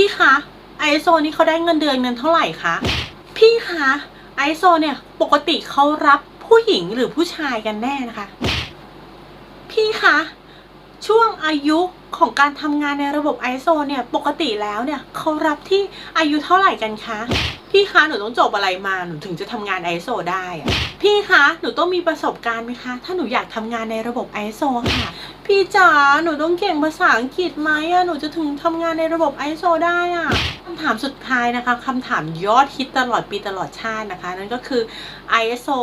พี่คะไอโซนี่เขาได้เงินเดือนเงินเท่าไหร่คะพี่คะไอโซเนี่ยปกติเขารับผู้หญิงหรือผู้ชายกันแน่นะคะ พี่คะช่วงอายุของการทำงานในระบบไอโซเนี่ยปกติแล้วเนี่ยเขารับที่อายุเท่าไหร่กันคะ พี่คะหนูต้องจบอะไรมาหนูถึงจะทำงานไอโซได้อะพี่คะหนูต้องมีประสบการณ์ไหมคะ ถ้าหนูอยากทำงานในระบบไอโซค่ะ พี่จ๋าหนูต้องเก่งภาษาอังกฤษไหมอะหนูจะถึงทำงานในระบบไอโซได้อะคำถามสุดท้ายนะคะคำถามยอดฮิตตลอดปีตลอดชาตินะคะ นั่นก็คือ ISO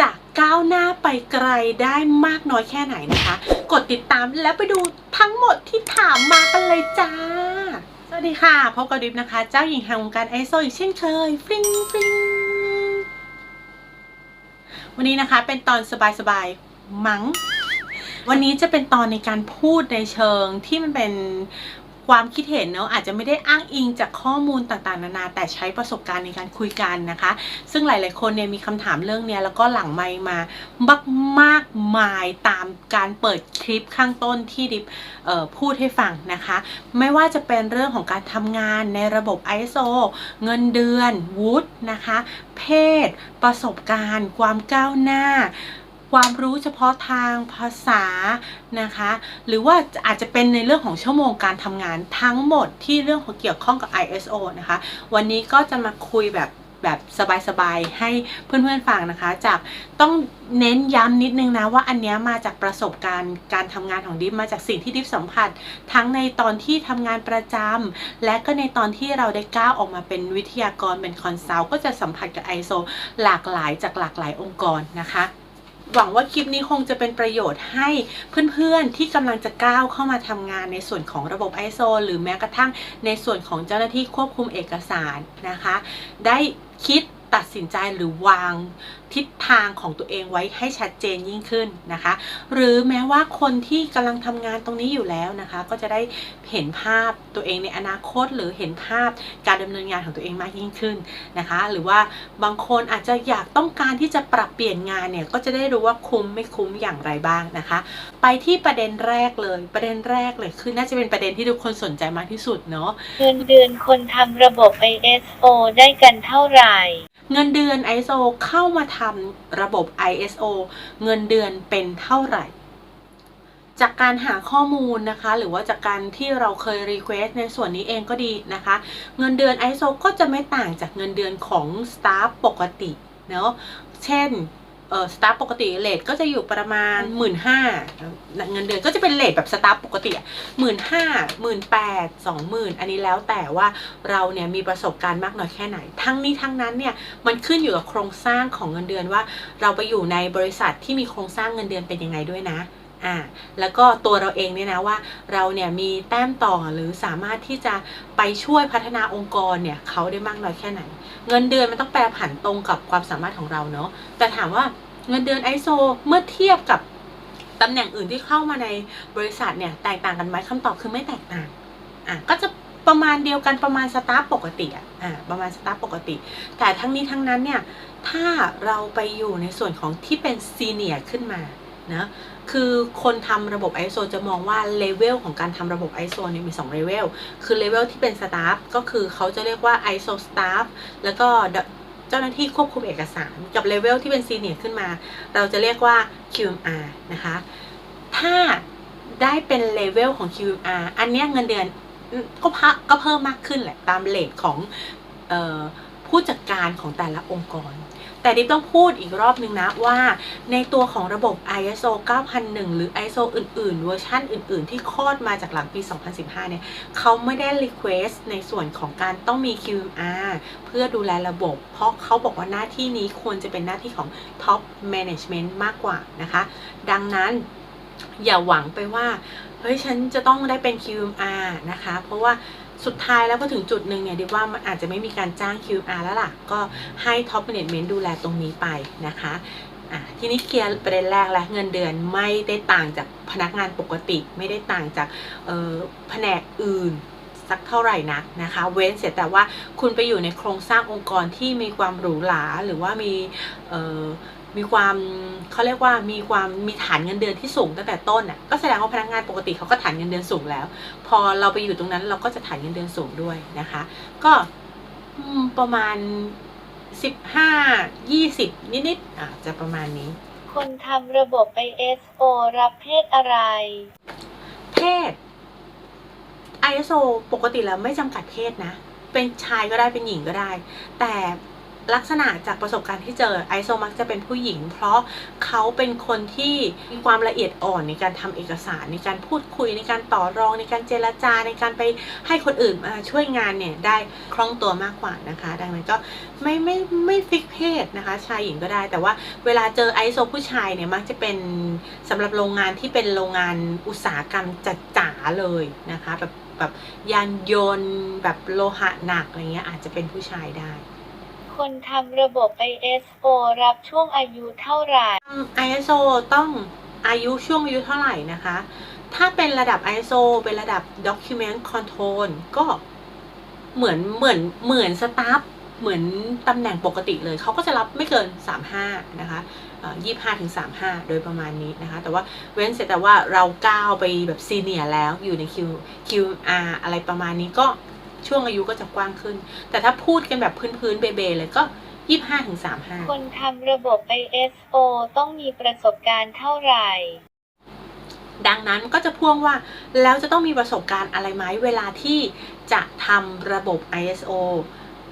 จะก้าวหน้าไปไกลได้มากน้อยแค่ไหนนะคะ กดติดตามแล้วไปดูทั้งหมดที่ถามมากันเลยจ้า วัสดีค่ะ พบกับดิฟนะคะ เจ้าหญิงแห่งวงการไอโซอีกเช่นเคยฟริงฟริงวันนี้นะคะเป็นตอนสบายๆ มัง้ง วันนี้จะเป็นตอนในการพูดในเชิงที่มันเป็น ความคิดเห็นเนาะอาจจะไม่ได้อ้างอิงจากข้อมูลต่างๆ นานา แต่ใช้ประสบการณ์ในการคุยกันนะคะ ซึ่งหลายๆคนเนี่ยมีคำถามเรื่องเนี้ยแล้วก็หลังไมมามากมากมายตามการเปิดคลิปข้างต้นที่ดิบพูดให้ฟังนะคะ ไม่ว่าจะเป็นเรื่องของการทำงานในระบบ ISO เงินเดือนวุฒินะคะ เพศ ประสบการณ์ ความก้าวหน้า ความรู้เฉพาะทางภาษานะคะ หรือว่าอาจจะเป็นในเรื่องของชั่วโมงการทำงานทั้งหมดที่เรื่องของเกี่ยวข้องกับ ISO นะคะ วันนี้ก็จะมาคุยแบบแบบสบายๆ ให้เพื่อนๆฟังนะคะ จากต้องเน้นย้ำนิดนึงนะว่าอันเนี้ยมาจากประสบการณ์การทำงานของดิฟมาจากสิ่งที่ดิฟสัมผัส ทั้งในตอนที่ทำงานประจำและก็ในตอนที่เราได้ก้าวออกมาเป็นวิทยากรเป็นคอนซัลท์ก็จะสัมผัสกับ ISO หลากหลายจากหลากหลายองค์กรนะคะ หวังว่าคลิปนี้คงจะเป็นประโยชน์ให้เพื่อนๆที่กำลังจะก้าวเข้ามาทำงานในส่วนของระบบ ISO หรือแม้กระทั่งในส่วนของเจ้าหน้าที่ควบคุมเอกสารนะคะ ได้คิดตัดสินใจหรือวาง ทิศทางของตัวเองไว้ให้ชัดเจนยิ่งขึ้นนะคะ หรือแม้ว่าคนที่กำลังทำงานตรงนี้อยู่แล้วนะคะ ก็จะได้เห็นภาพตัวเองในอนาคต หรือเห็นภาพการดำเนินงานของตัวเองมากยิ่งขึ้นนะคะ หรือว่าบางคนอาจจะอยากต้องการที่จะปรับเปลี่ยนงานเนี่ยก็จะได้รู้ว่าคุ้มไม่คุ้มอย่างไรบ้างนะคะ ไปที่ประเด็นแรกเลยประเด็นแรกเลยคือน่าจะเป็นประเด็นที่ทุกคนสนใจมากที่สุดเนาะเงินเดือนคนทำระบบ ISO ได้กันเท่าไหร่ เงินเดือน ISO เข้ามาทำระบบ ISO เงินเดือนเป็นเท่าไหร่ จากการหาข้อมูลนะคะ หรือว่าจากการที่เราเคยรีเควสในส่วนนี้เองก็ดีนะคะ เงินเดือน ISO ก็จะไม่ต่างจากเงินเดือนของสตาฟปกติเนาะเช่น ออสตาฟปกติเลทก็จะอยู่ประมาณ 1 5ื่นห้าเงินเดือนก็จะเป็นเลทแบบสตาฟปกติหมื่นห้าหมื่นแปดสองหมื่นอันนี้แล้วแต่ว่าเราเนี่ยมีประสบการณ์มากน้อยแค่ไหน ทั้งนี้ทั้งนั้นเนี่ยมันขึ้นอยู่กับโครงสร้างของเงินเดือนว่า เราไปอยู่ในบริษัทที่มีโครงสร้างเงินเดือนเป็นยังไงด้วยนะอ่าแล้วก็ตัวเราเองเนี่ยนะว่าเราเนี่ยมีแต้มต่อหรือสามารถที่จะไปช่วยพัฒนาองค์กรเนี่ยเขาได้มากน้อยแค่ไหน เงินเดือนมันต้องแปรผันตรงกับความสามารถของเราเนาะแต่ถามว่า เงินเดือนไอโซเมื่อเทียบกับตำแหน่งอื่นที่เข้ามาในบริษัทเนี่ยแตกต่างกันไหมคำตอบคือไม่แตกต่างอะก็จะประมาณเดียวกันประมาณสตาฟปกติอะอ่าประมาณสตาฟปกติ แต่ทั้งนี้ทั้งนั้นเนี่ย ถ้าเราไปอยู่ในส่วนของที่เป็นซีเนียร์ขึ้นมานะคือคนทำระบบ ISO จะมองว่าเลเวลของการทำระบบ ISO เนี่ยมี2เลเวลคือเลเวลที่เป็นสตาฟก็คือเขาจะเรียกว่า ISO staff แล้วก็ เจ้าหน้าที่ควบคุมเอกสารกับเลเวลที่เป็นซีเนียร์ขึ้นมา เราจะเรียกว่า QMR นะคะ ถ้าได้เป็นเลเวลของ QMR อันนี้เงินเดือนก็พก็เพิ่มมากขึ้นแหละ ตามเลทของออผู้จัดการของแต่ละองค์กร แต่ดิบต้องพูดอีกรอบนึงนะว่าในตัวของระบบ ISO 9001 หรือ ISO อื่นๆ เวอร์ชันอื่น ๆ ที่คลอดมาจากหลังปี 2015 เนี่ยเขาไม่ได้ request ในส่วนของการต้องมี QMR เพื่อดูแลระบบ เพราะเขาบอกว่าหน้าที่นี้ควรจะเป็นหน้าที่ของ Top Management มากกว่านะคะ ดังนั้นอย่าหวังไปว่า เฮ้ย ฉันจะต้องได้เป็น QMR นะคะ เพราะว่า สุดท้ายแล้วพอถึงจุดหนึ่งเนี่ยเดิว่ามันอาจจะไม่มีการจ้าง QMR แล้วล่ะ ก็ให้ Top Management ดูแลตรงนี้ไปนะคะทีนี้เคลียร์ประเด็นแรกแล้วเงินเดือนไม่ได้ต่างจากพนักงานปกติ ไม่ได้ต่างจากแผนกอื่นสักเท่าไหร่นักนะคะ เว้นเสียแต่ว่าคุณไปอยู่ในโครงสร้างองค์กรที่มีความหรูหราหรือว่ามี มีความเขาเรียกว่ามีความมีฐานเงินเดือนที่สูงตั้งแต่ต้นอะก็แสดงว่าพนักงานปกติเขาก็ฐานเงินเดือนสูงแล้ว พอเราไปอยู่ตรงนั้นเราก็จะฐานเงินเดือนสูงด้วยนะคะ ก็อืมประมาณสิบห้ายี่สิบนิดๆอะจะประมาณนี้ คนทำระบบ ISO รับเพศอะไร เพศ ISO ปกติแล้วไม่จำกัดเพศนะ เป็นชายก็ได้เป็นหญิงก็ได้ แต่ ลักษณะจากประสบการณ์ที่เจอ ISO มักจะเป็นผู้หญิง เพราะเขาเป็นคนที่มีความละเอียดอ่อนในการทำเอกสาร ในการพูดคุยในการต่อรองในการเจรจาในการไปให้คนอื่นมาช่วยงานเนี่ยได้คล่องตัวมากกว่านะคะ ดังนั้นก็ไม่ไม่ไม่ฟิกเพศนะคะชายหญิงก็ได้ แต่ว่าเวลาเจอ ISO ผู้ชายเนี่ยมักจะเป็นสำหรับโรงงานที่เป็นโรงงานอุตสาหกรรมจัดจ๋าเลยนะคะแบบแบบยานยนต์แบบโลหะหนักอะไรเงี้ยอาจจะเป็นผู้ชายได้ คนทำระบบ ISO รับช่วงอายุเท่าไหร่ ISO ต้องอายุช่วงอายุเท่าไหร่นะคะ ถ้าเป็นระดับ ISO เป็นระดับ Document Control ก็เหมือนเหมือนเหมือนสตาฟเหมือนตำแหน่งปกติเลย เขาก็จะรับไม่เกิน 35 นะคะยี่ห้าถึงสามห้าโดยประมาณนี้นะคะ แต่ว่าเว้นเสร็จแต่ว่าเราก้าวไปแบบซีเนียแล้วอยู่ใน Q QR อะไรประมาณนี้ก็ ช่วงอายุก็จะกว้างขึ้น แต่ถ้าพูดกันแบบพื้นๆเบๆเลยก็ยี่ห้าถึงสามห้าคนทำระบบ ISO ต้องมีประสบการณ์เท่าไหร่ ดังนั้นก็จะพ่วงว่าแล้วจะต้องมีประสบการณ์อะไรไหมเวลาที่จะทำระบบ ISO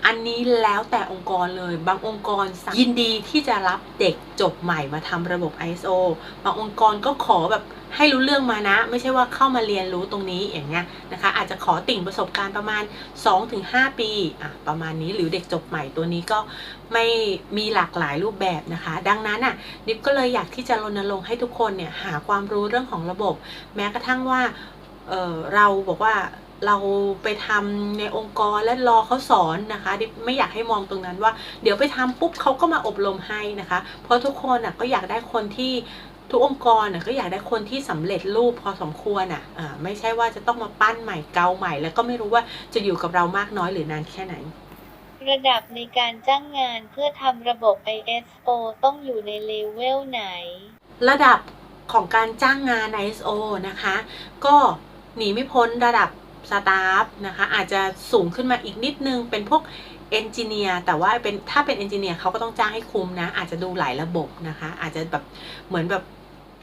อันนี้แล้วแต่องค์กรเลย บางองค์กรยินดีที่จะรับเด็กจบใหม่มาทำระบบ ISO บางองค์กรก็ขอแบบ ให้รู้เรื่องมานะ ไม่ใช่ว่าเข้ามาเรียนรู้ตรงนี้อย่างเงี้ยนะคะ อาจจะขอติ่งประสบการณ์ประมาณ 2-5 ปีอะประมาณนี้หรือเด็กจบใหม่ตัวนี้ก็ไม่มีหลากหลายรูปแบบนะคะ ดังนั้นอะนิฟก็เลยอยากที่จะรณรงค์ให้ทุกคนเนี่ยหาความรู้เรื่องของระบบ แม้กระทั่งว่าเออเราบอกว่าเราไปทำในองค์กรและรอเขาสอนนะคะดิฟไม่อยากให้มองตรงนั้นว่า เดี๋ยวไปทำปุ๊บเขาก็มาอบรมให้นะคะ เพราะทุกคนอะก็อยากได้คนที่ ทุกองค์กรน่ะก็อยากได้คนที่สำเร็จรูปพอสมควรอะอ่าไม่ใช่ว่าจะต้องมาปั้นใหม่เกาใหม่ แล้วก็ไม่รู้ว่าจะอยู่กับเรามากน้อยหรือนานแค่ไหน ระดับในการจ้างงานเพื่อทำระบบ ISO ต้องอยู่ในเลเวลไหน ระดับของการจ้างงาน ISO นะคะ ก็หนีไม่พ้นระดับสตาฟนะคะอาจจะสูงขึ้นมาอีกนิดนึงเป็นพวกเอนจิเนียร์แต่ว่าเป็นถ้าเป็นเอนจิเนียร์เขาก็ต้องจ้างให้คุ้มนะ อาจจะดูหลายระบบนะคะ อาจจะแบบเหมือนแบบ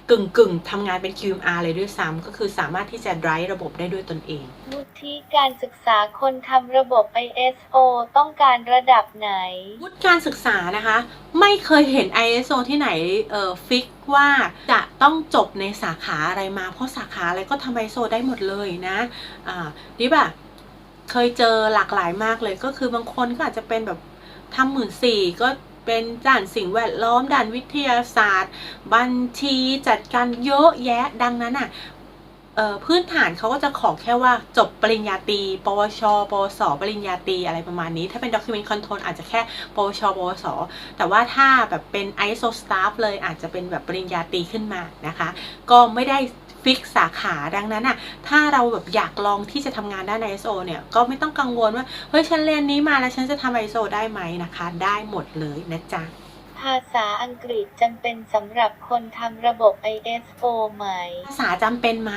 กึ่งกึ่งๆทำงานเป็น QMR เลยด้วยซ้ำก็คือสามารถที่จะ drive ระบบได้ด้วยตนเองวุฒิการศึกษาคนทำระบบ ISO ต้องการระดับไหน วุฒิการศึกษานะคะ ไม่เคยเห็น ISO ที่ไหนเอ่อฟิกว่าจะต้องจบในสาขาอะไรมา เพราะสาขาอะไรก็ทำ ISO ได้หมดเลยนะอ่าดิบอะเคยเจอหลากหลายมากเลยก็คือบางคนก็อาจจะเป็นแบบทำหมื่นสี่ก็ เป็นด่านสิ่งแวดล้อมด่านวิทยาศาสตร์ บัญชีจัดการเยอะแยะดังนั้นอะออพื้นฐานเขาก็จะขอแค่ว่าจบปริญญาตรี ปวช ปวส ปริญญาตรีอะไรประมาณนี้ ถ้าเป็น document control อาจจะแค่ ปวช ปวส แต่ว่าถ้าแบบเป็น ISO staff เลยอาจจะเป็นแบบปริญญาตรีขึ้นมานะคะ ก็ไม่ได้ ฟิกสาขาดังนั้นอะถ้าเราแบบอยากลองที่จะทำงานด้าน ISO เนี่ยก็ไม่ต้องกังวลว่า เฮ้ย ฉันเรียนนี้มาแล้วฉันจะทำ ISO ได้ไหมนะคะ ได้หมดเลยนะจ๊ะ ภาษาอังกฤษจำเป็นสำหรับคนทำระบบ ISO ไหม ภาษาจำเป็นไหม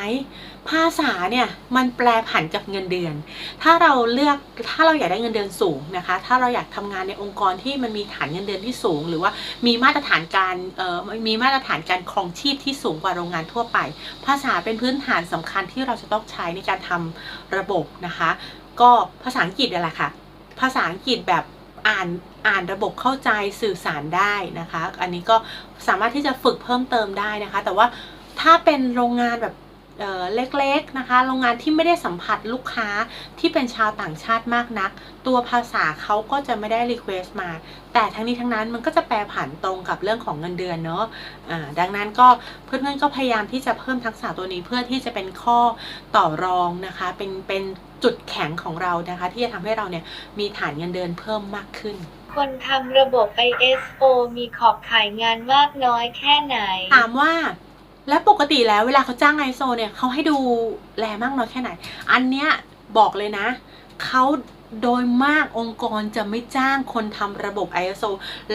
ภาษาเนี่ยมันแปลผันกับเงินเดือน ถ้าเราเลือกถ้าเราอยากได้เงินเดือนสูงนะคะ ถ้าเราอยากทำงานในองค์กรที่มันมีฐานเงินเดือนที่สูง หรือว่ามีมาตรฐานการเอ่อมีมาตรฐานการครองชีพที่สูงกว่าโรงงานทั่วไป ภาษาเป็นพื้นฐานสำคัญที่เราจะต้องใช้ในการทำระบบนะคะ ก็ภาษาอังกฤษนี่แหละค่ะ ภาษาอังกฤษแบบ อ่านอ่านระบบเข้าใจสื่อสารได้นะคะ อันนี้ก็สามารถที่จะฝึกเพิ่มเติมได้นะคะ แต่ว่าถ้าเป็นโรงงานแบบ เอ่อเล็กๆนะคะ โรงงานที่ไม่ได้สัมผัสลูกค้าที่เป็นชาวต่างชาติมากนัก ตัวภาษาเขาก็จะไม่ได้รีเควสต์มา แต่ทั้งนี้ทั้งนั้นมันก็จะแปรผันตรงกับเรื่องของเงินเดือนเนาะอ่าดังนั้นก็เพื่อนๆก็พยายามที่จะเพิ่มทักษะตัวนี้เพื่อที่จะเป็นข้อต่อรองนะคะ เป็นเป็นจุดแข็งของเรานะคะ ที่จะทำให้เราเนี่ยมีฐานเงินเดือนเพิ่มมากขึ้นคนทำระบบ ISO มีขอบข่ายงานมากน้อยแค่ไหน ถามว่า แล้วปกติแล้วเวลาเขาจ้างไอโซเนี่ยเขาให้ดูแลมากน้อยแค่ไหน อันเนี้ยบอกเลยนะ เขาโดยมากองค์กรจะไม่จ้างคนทำระบบ ISO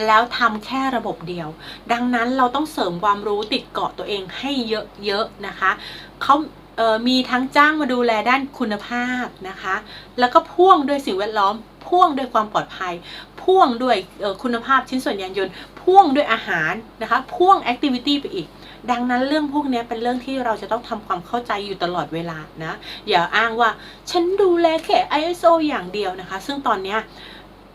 แล้วทำแค่ระบบเดียว ดังนั้นเราต้องเสริมความรู้ติดเกาะตัวเองให้เยอะๆนะคะเขาเมีทั้งจ้างมาดูแลด้านคุณภาพนะคะ แล้วก็พ่วงด้วยสิ่งแวดล้อม พ่วงด้วยความปลอดภัย พ่วงด้วยเอ่อคุณภาพชิ้นส่วนยานยนต์ พ่วงด้วยอาหารนะคะพ่วงแอคทิวิตี้ไปอีก ดังนั้นเรื่องพวกนี้เป็นเรื่องที่เราจะต้องทำความเข้าใจอยู่ตลอดเวลานะอย่าอ้างว่าฉันดูแลแค่ ISO อย่างเดียวนะคะ ซึ่งตอนเนี้ย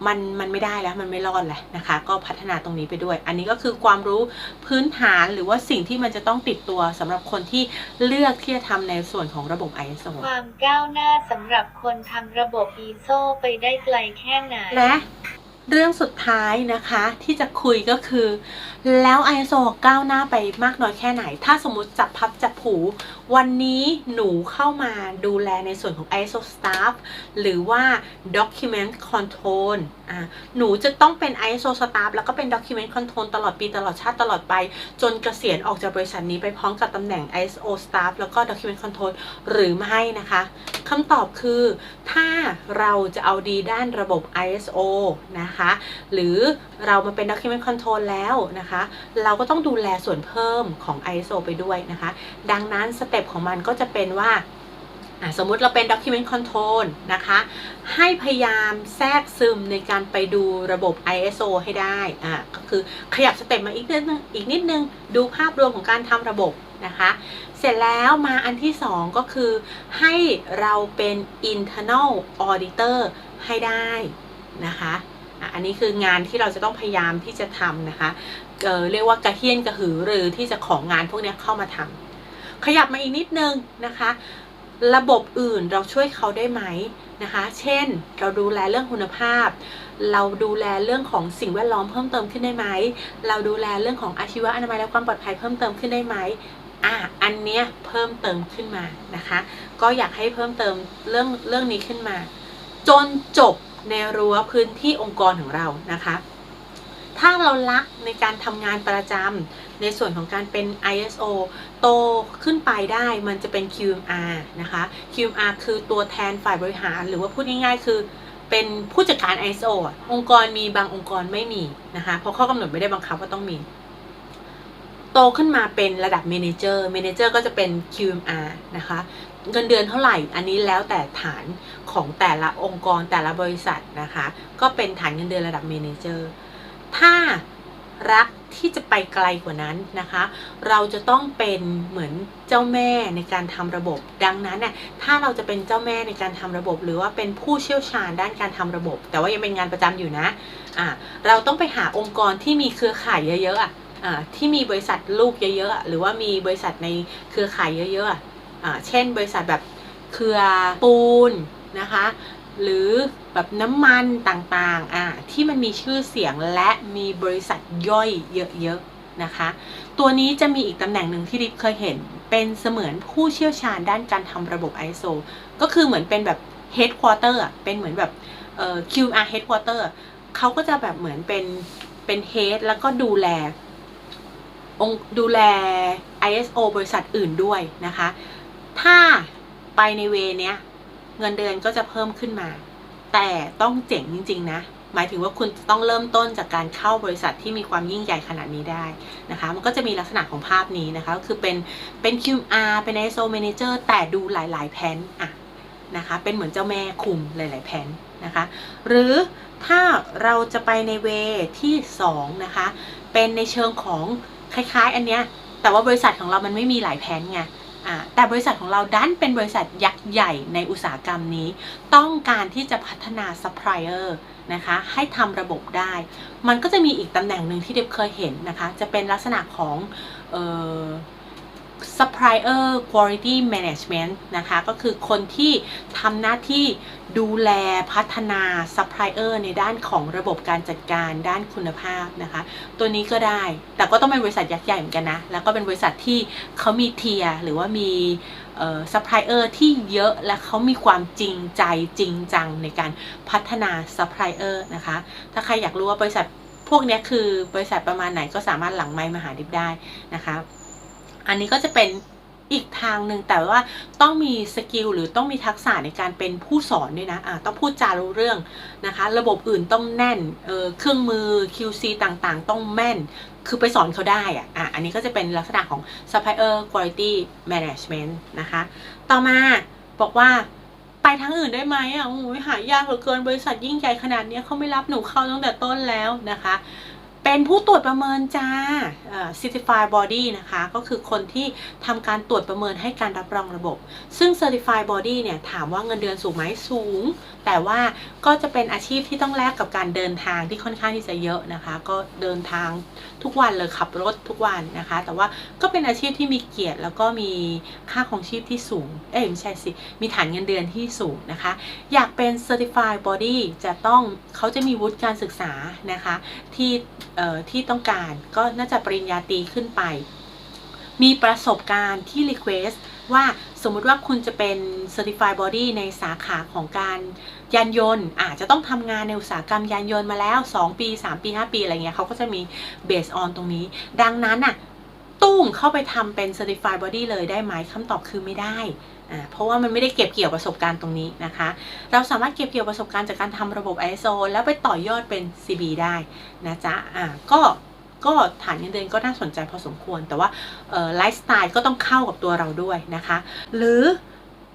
มันมันไม่ได้แล้วมันไม่รอดแหละนะคะ ก็พัฒนาตรงนี้ไปด้วย อันนี้ก็คือความรู้พื้นฐานหรือว่าสิ่งที่มันจะต้องติดตัวสำหรับคนที่เลือกที่จะทำในส่วนของระบบ ISO ความก้าวหน้าสำหรับคนทำระบบ ISO ไปได้ไกลแค่ไหนและ เรื่องสุดท้ายนะคะที่จะคุยก็คือ แล้ว ISO ก้าวหน้าไปมากน้อยแค่ไหน ถ้าสมมติจับพับจับผู วันนี้หนูเข้ามาดูแลในส่วนของ ISO staff หรือว่า document control อ่าหนูจะต้องเป็น ISO staff แล้วก็เป็น document control ตลอดปีตลอดชาติตลอดไป จนเกษียณออกจากบริษัทนี้ไปพร้อมกับตำแหน่ง ISO staff แล้วก็ document control หรือไม่นะคะคำตอบคือถ้าเราจะเอาดีด้านระบบ ISO นะคะ หรือเรามาเป็น document control แล้วนะคะ เราก็ต้องดูแลส่วนเพิ่มของ ISO ไปด้วยนะคะ ดังนั้นสเต็ปของมันก็จะเป็นว่าสมมุติเราเป็น document control นะคะ ให้พยายามแทรกซึมในการไปดูระบบ ISO ให้ได้อะก็คือขยับสเต็ปมาอีกนิดนึงอีกนิดนึง ดูภาพรวมของการทำระบบ นะคะ เสร็จแล้วมาอันที่สองก็คือ ให้เราเป็น internal auditor ให้ได้นะคะอันนี้คืองานที่เราจะต้องพยายามที่จะทำนะคะเเรียกว่ากระเฮี้ยนกระหือรือที่จะของงานพวกนี้เข้ามาทำขยับมาอีกนิดนึงนะคะ ระบบอื่นเราช่วยเขาได้ไหมนะคะ เช่นเราดูแลเรื่องคุณภาพ เราดูแลเรื่องของสิ่งแวดล้อมเพิ่มเติมขึ้นได้ไหม เราดูแลเรื่องของอาชีวะอนามัยและความปลอดภัยเพิ่มเติมขึ้นได้ไหม อะอันเนี้ยเพิ่มเติมขึ้นมานะคะ ก็อยากให้เพิ่มเติมเรื่องเรื่องนี้ขึ้นมา จนจบในรั้วพื้นที่องค์กรของเรานะคะ ถ้าเรารักในการทำงานประจำในส่วนของการเป็น ISO โตขึ้นไปได้มันจะเป็น QMR นะคะ QMR คือตัวแทนฝ่ายบริหาร หรือว่าพูดง่ายๆ คือเป็นผู้จัดการ ISO อะองค์กรมีบางองค์กรไม่มีนะคะ เพราะข้อกำหนดไม่ได้บังคับว่าต้องมี โตขึ้นมาเป็นระดับเมนเจอร์เมนเจอร์ก็จะเป็น QMR นะคะ เงินเดือนเท่าไหร่ อันนี้แล้วแต่ฐานของแต่ละองค์กรแต่ละบริษัทนะคะ ก็เป็นฐานเงินเดือนระดับเมนเจอร์ถ้ารักที่จะไปไกลกว่านั้นนะคะ เราจะต้องเป็นเหมือนเจ้าแม่ในการทำระบบ ดังนั้นน่ะถ้าเราจะเป็นเจ้าแม่ในการทำระบบ หรือว่าเป็นผู้เชี่ยวชาญด้านการทำระบบ แต่ว่ายังเป็นงานประจำอยู่นะอ่าเราต้องไปหาองค์กรที่มีเครือข่ายเยอะๆอะ ที่มีบริษัทลูกเยอะๆ หรือว่ามีบริษัทในเครือข่ายเยอะๆอะเช่นบริษัทแบบเครือปูนนะคะ หรือแบบน้ำมันต่างๆอ่าที่มันมีชื่อเสียงและมีบริษัทย่อยเยอะๆนะคะ ตัวนี้จะมีอีกตำแหน่งหนึ่งที่ดิฟเคยเห็น เป็นเสมือนผู้เชี่ยวชาญด้านการทำระบบ ISO ก็คือเหมือนเป็นแบบ headquarter เป็นเหมือนแบบเอ่อ QR headquarter เขาก็จะแบบเหมือนเป็นเป็น head แล้วก็ดูแล องดูแล ISO บริษัทอื่นด้วยนะคะ ถ้าไปในเวเนี้ยเงินเดือนก็จะเพิ่มขึ้นมา แต่ต้องเจ๋งจริง ๆ นะ หมายถึงว่าคุณต้องเริ่มต้นจากการเข้าบริษัทที่มีความยิ่งใหญ่ขนาดนี้ได้นะคะ มันก็จะมีลักษณะของภาพนี้นะคะก็คือเป็นเป็น QR เป็น ISO Manager แต่ดูหลาย ๆ แผนอะนะคะเป็นเหมือนเจ้าแม่คุมหลาย ๆ แผนนะคะ หรือถ้าเราจะไปในเวที่2นะคะ เป็นในเชิงของ คล้าย ๆ อันเนี้ยแต่ว่าบริษัทของเรามันไม่มีหลายแผนไงอ่าแต่บริษัทของเราดันเป็นบริษัทยักษ์ใหญ่ในอุตสาหกรรมนี้ ต้องการที่จะพัฒนาซัพพลายเออร์นะคะให้ทำระบบได้ มันก็จะมีอีกตำแหน่งหนึ่งที่เด็บเคยเห็นนะคะ จะเป็นลักษณะของเ supplier quality management นะคะ ก็คือคนที่ทำหน้าที่ดูแลพัฒนา supplier ในด้านของระบบการจัดการด้านคุณภาพนะคะ ตัวนี้ก็ได้ แต่ก็ต้องเป็นบริษัทยักษ์ใหญ่เหมือนกันนะ แล้วก็เป็นบริษัทที่เขามีเทียหรือว่ามีซัพพลายเออร์ที่เยอะและเขามีความจริงใจจริงจังในการพัฒนาซัพพลายเออร์นะคะ ถ้าใครอยากรู้ว่าบริษัทพวกนี้คือบริษัทประมาณไหนก็สามารถหลังไมค์มาหาดิบได้นะคะ อันนี้ก็จะเป็นอีกทางหนึ่งแต่ว่าต้องมีสกิลหรือต้องมีทักษะในการเป็นผู้สอนด้วยนะอ่าต้องพูดจารู้เรื่องนะคะ ระบบอื่นต้องแน่นเเครื่องมือ QC ต่างๆ ต้องแม่น คือไปสอนเขาได้อะอะอันนี้ก็จะเป็นลักษณะของ supplier quality management นะคะ ต่อมาบอกว่าไปทางอื่นได้ไหมอะโอ้ยหายากเหลือเกินบริษัทยิ่งใหญ่ขนาดนี้เขาไม่รับหนูเข้าตั้งแต่ต้นแล้วนะคะ เป็นผู้ตรวจประเมินจ้า certified body นะคะ ก็คือคนที่ทำการตรวจประเมินให้การรับรองระบบ ซึ่ง certified body เนี่ย ถามว่าเงินเดือนสูงไหมสูง แต่ว่าก็จะเป็นอาชีพที่ต้องแลกกับการเดินทางที่ค่อนข้างที่จะเยอะนะคะ ก็เดินทางทุกวันเลยขับรถทุกวันนะคะ แต่ว่าก็เป็นอาชีพที่มีเกียรติ แล้วก็มีค่าของชีพที่สูง เอ้ยไม่ใช่สิ มีฐานเงินเดือนที่สูงนะคะ อยากเป็น certified body จะต้องเขาจะมีวุฒิการศึกษานะคะที่ที่ต้องการก็น่าจะปริญญาตรีขึ้นไป มีประสบการณ์ที่ request ว่าสมมุติว่าคุณจะเป็น certified body ในสาขาของการยานยนต์ อาจจะต้องทำงานในอุตสาหกรรมยานยนต์มาแล้ว 2 ปี 3 ปี 5 ปี อะไรเงี้ยเขาก็จะมี base on ตรงนี้ ดังนั้นน่ะ ตุ้มเข้าไปทำเป็น certified body เลยได้ไหมคำตอบคือไม่ได้ เพราะว่ามันไม่ได้เก็บเกี่ยวประสบการณ์ตรงนี้นะคะ เราสามารถเก็บเกี่ยวประสบการณ์จากการทำระบบ ISO แล้วไปต่อยอดเป็น CB ได้นะจ๊ะอ่าก็ก็ฐานเงินเดือนก็น่าสนใจพอสมควร แต่ว่าไลฟ์สไตล์ก็ต้องเข้ากับตัวเราด้วยนะคะ หรือ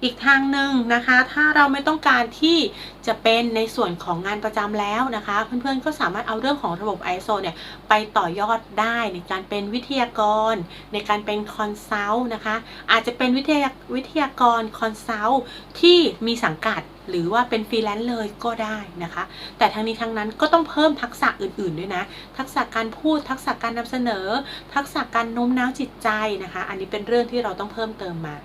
อีกทางหนึ่งนะคะ ถ้าเราไม่ต้องการที่จะเป็นในส่วนของงานประจำแล้วนะคะ เพื่อนๆก็สามารถเอาเรื่องของระบบ ISO เนี่ยไปต่อยอดได้ในการเป็นวิทยากร ในการเป็นคอนซัลท์นะคะ อาจจะเป็นวิทยาวิทยากรคอนซัลท์ที่มีสังกัดหรือว่าเป็นฟรีแลนซ์เลยก็ได้นะคะ แต่ทั้งนี้ทั้งนั้นก็ต้องเพิ่มทักษะอื่นๆด้วยนะ ทักษะการพูด ทักษะการนำเสนอ ทักษะการโน้มน้าวจิตใจนะคะ อันนี้เป็นเรื่องที่เราต้องเพิ่มเติมมา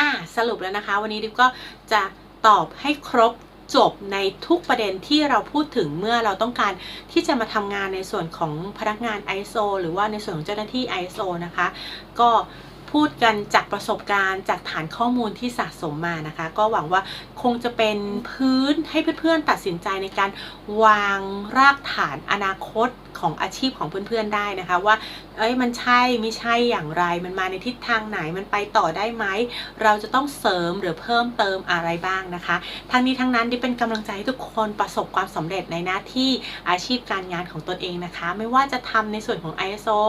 อ่าสรุปแล้วนะคะ วันนี้ดิวก็จะตอบให้ครบจบในทุกประเด็นที่เราพูดถึงเมื่อเราต้องการที่จะมาทำงานในส่วนของพนักงาน ISO หรือว่าในส่วนของเจ้าหน้าที่ ISO นะคะ ก็พูดกันจากประสบการณ์จากฐานข้อมูลที่สะสมมานะคะ ก็หวังว่าคงจะเป็นพื้นให้เพื่อนๆตัดสินใจในการวางรากฐานอนาคตของอาชีพของเพื่อนๆได้นะคะ ว่า เอ้ยมันใช่ไม่ใช่อย่างไร มันมาในทิศทางไหนมันไปต่อได้ไหม เราจะต้องเสริมหรือเพิ่มเติมอะไรบ้างนะคะ ทั้งนี้ทั้งนั้นดิเป็นกำลังใจให้ทุกคนประสบความสำเร็จในหน้าที่อาชีพการงานของตนเองนะคะ ไม่ว่าจะทำในส่วนของ ISO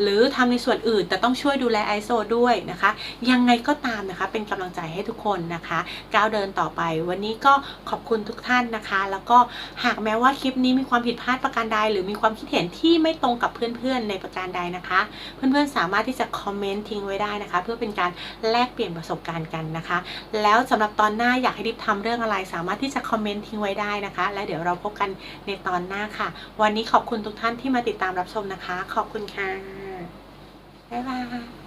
หรือทำในส่วนอื่น แต่ต้องช่วยดูแล ISO ด้วยนะคะ ยังไงก็ตามนะคะ เป็นกำลังใจให้ทุกคนนะคะก้าวเดินต่อไป วันนี้ก็ขอบคุณทุกท่านนะคะ แล้วก็หากแม้ว่าคลิปนี้มีความผิดพลาดประการใดหรือมีความคิดเห็นที่ไม่ตรงกับเพื่อนๆ ในประการใดนะคะ เพื่อนๆสามารถที่จะคอมเมนต์ทิ้งไว้ได้นะคะ เพื่อเป็นการแลกเปลี่ยนประสบการณ์กันนะคะ แล้วสำหรับตอนหน้าอยากให้ดิบทำเรื่องอะไร สามารถที่จะคอมเมนต์ทิ้งไว้ได้นะคะ และเดี๋ยวเราพบกันในตอนหน้าค่ะ วันนี้ขอบคุณทุกท่านที่มาติดตามรับชมนะคะ ขอบคุณค่ะบ๊ายบาย